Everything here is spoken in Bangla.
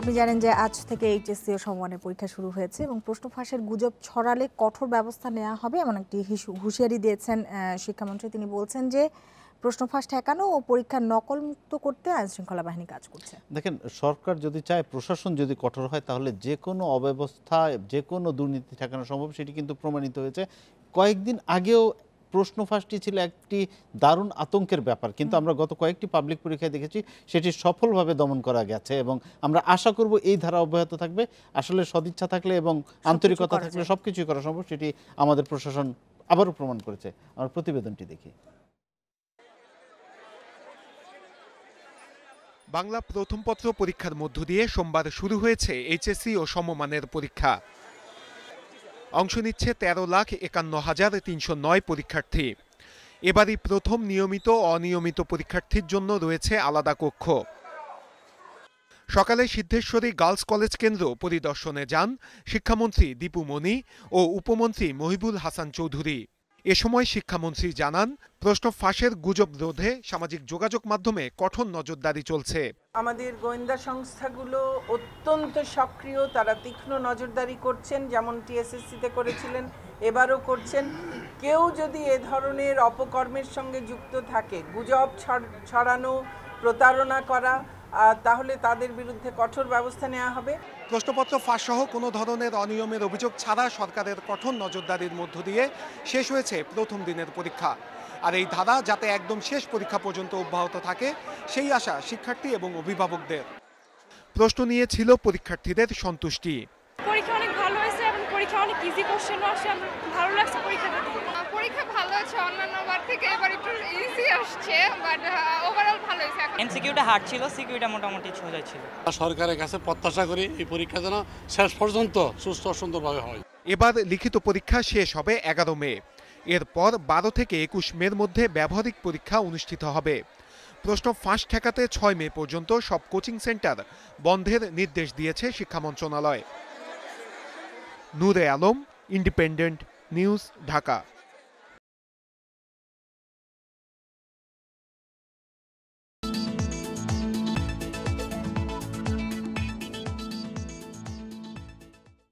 আপনি জানেন যে আজ থেকে এইচএসসি ও সমমানের পরীক্ষা শুরু হয়েছে এবং প্রশ্ন ফাঁসের গুজব ছড়ালে কঠোর ব্যবস্থা নেওয়া হবে এমন একটি হুঁশিয়ারি দিয়েছেন শিক্ষামন্ত্রী। তিনি বলছেন যে প্রশ্ন ফাঁস ঠেকানো ও পরীক্ষার নকল মুক্ত করতে আইন শৃঙ্খলা বাহিনী কাজ করছে। দেখেন, সরকার যদি চায়, প্রশাসন যদি কঠোর হয়, তাহলে যে কোনো অব্যবস্থা যে কোনো দুর্নীতি ঠেকানো সম্ভব, সেটি কিন্তু প্রমাণিত হয়েছে। কয়েকদিন আগেও প্রশ্ন ফাঁসটি ছিল একটি দারুণ আতঙ্কের ব্যাপার। কিন্তু আমরা গত কয়েকটি পাবলিক পরীক্ষায় দেখেছি সেটি সফলভাবে দমন করা গেছে এবং আমরা আশা করব এই ধারা অব্যাহত থাকবে। আসলে সদিচ্ছা থাকলে এবং আন্তরিকতা থাকলে। সব কিছুই করা সম্ভব সেটি আমাদের প্রশাসন আবারও প্রমাণ করেছে। আমার প্রতিবেদনটি দেখি। বাংলা প্রথম পত্র পরীক্ষার মধ্য দিয়ে সোমবার শুরু হয়েছে এইচএসসি ও সমমানের পরীক্ষা। অংশ নিচ্ছে তেরো লাখ একান্ন হাজার তিনশো নয় পরীক্ষার্থী। এবারই প্রথম নিয়মিত, অনিয়মিত পরীক্ষার্থীর জন্য রয়েছে আলাদা কক্ষ। সকালে সিদ্ধেশ্বরী গার্লস কলেজ কেন্দ্র পরিদর্শনে যান শিক্ষামন্ত্রী দীপু মনি ও উপমন্ত্রী মহিবুল হাসান চৌধুরী। এ সময় শিক্ষামন্ত্রী জানান, প্রশ্ন ফাঁসের গুজব রোধে সামাজিক যোগাযোগ মাধ্যমে কঠোর নজরদারি চলছে। আমাদের গোয়েন্দা সংস্থাগুলো অত্যন্ত সক্রিয়, তারা তীক্ষ্ণ নজরদারি করছেন, যেমন টিএসএসসিতে করেছিলেন, এবারও করছেন। কেউ যদি এ ধরনের অপকর্মের সঙ্গে যুক্ত থাকে, গুজব ছড়- ছড়ানো, প্রতারণা করা তাহলে তাদের বিরুদ্ধে কঠোর ব্যবস্থা নেওয়া হবে। প্রশ্নপত্র ফাঁস সহ কোনো ধরনের অনিয়মের অভিযোগ ছাড়া সরকারের কঠোর নজরদারির মধ্য দিয়ে শেষ হয়েছে প্রথম দিনের পরীক্ষা। আর এই ধারা যাতে একদম শেষ পরীক্ষা পর্যন্ত অব্যাহত থাকে সেই আশা শিক্ষার্থী এবং অভিভাবকদের। প্রশ্ন নিয়ে ছিল পরীক্ষার্থীদের সন্তুষ্টি। পরীক্ষা অনেক ভালো হয়েছে এবং পরীক্ষা অনেক ইজি কোশ্চেনও আসে ভালো লাগছে পরীক্ষাটা। পরীক্ষা ভালো আছে অন্যান্য বার থেকে এবার একটু ইজি আসছে বাট ওভারঅল ভালো হয়েছে এখন। এমসিকিউটা হার্ড ছিল সিকিউটা মোটামুটি সোজা ছিল। সরকারের কাছে প্রত্যাশা করি এই পরীক্ষা যেন শেষ পর্যন্ত সুস্থ সুন্দরভাবে হয়। এবার লিখিত পরীক্ষা শেষ হবে এগারো মে। এরপর বারো থেকে একুশ মের মধ্যে ব্যবহারিক পরীক্ষা অনুষ্ঠিত হবে। প্রশ্ন ফাঁস ঠেকাতে ছয় মে পর্যন্ত সব কোচিং সেন্টার বন্ধের নির্দেশ দিয়েছে শিক্ষা মন্ত্রণালয়। Nure Alam Independent News Dhaka.